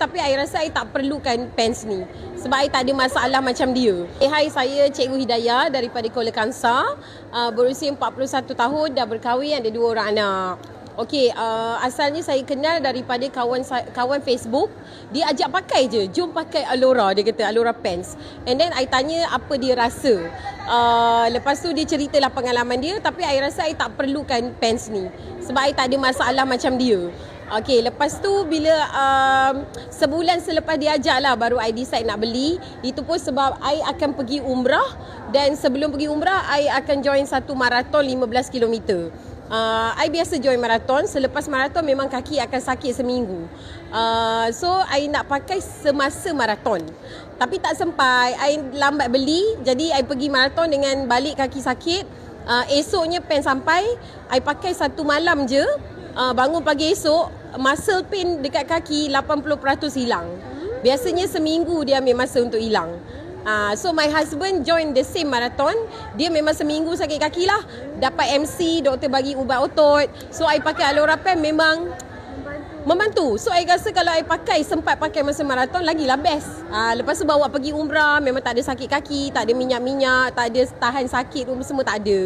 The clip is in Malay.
Tapi I rasa I tak perlukan pants ni sebab I tak ada masalah macam dia. Eh, hai, saya Cikgu Hidayah daripada Kuala Kangsar. Uh, berusia 41 tahun, dah berkahwin, ada dua orang anak. Okey, uh, asalnya saya kenal daripada kawan kawan Facebook. Dia ajak pakai je. Jom pakai Alora, dia kata Alora Pants. And then I tanya apa dia rasa. Uh, lepas tu dia ceritalah pengalaman dia tapi I rasa I tak perlukan pants ni sebab I tak ada masalah macam dia. Okey, lepas tu bila um, sebulan selepas dia ajak lah baru I decide nak beli. Itu pun sebab I akan pergi umrah dan sebelum pergi umrah I akan join satu maraton 15 km. Uh, I biasa join maraton. Selepas maraton memang kaki akan sakit seminggu. Uh, so I nak pakai semasa maraton. Tapi tak sempat. I lambat beli. Jadi I pergi maraton dengan balik kaki sakit. Uh, esoknya pen sampai. I pakai satu malam je. Uh, bangun pagi esok muscle pain dekat kaki 80% hilang. Biasanya seminggu dia ambil masa untuk hilang. Uh, so my husband join the same marathon. Dia memang seminggu sakit kaki lah. Dapat MC, doktor bagi ubat otot. So I pakai Alora Pen memang membantu. So I rasa kalau I pakai sempat pakai masa marathon lagilah best. Uh, lepas tu bawa pergi umrah memang tak ada sakit kaki, tak ada minyak-minyak, tak ada tahan sakit semua tak ada.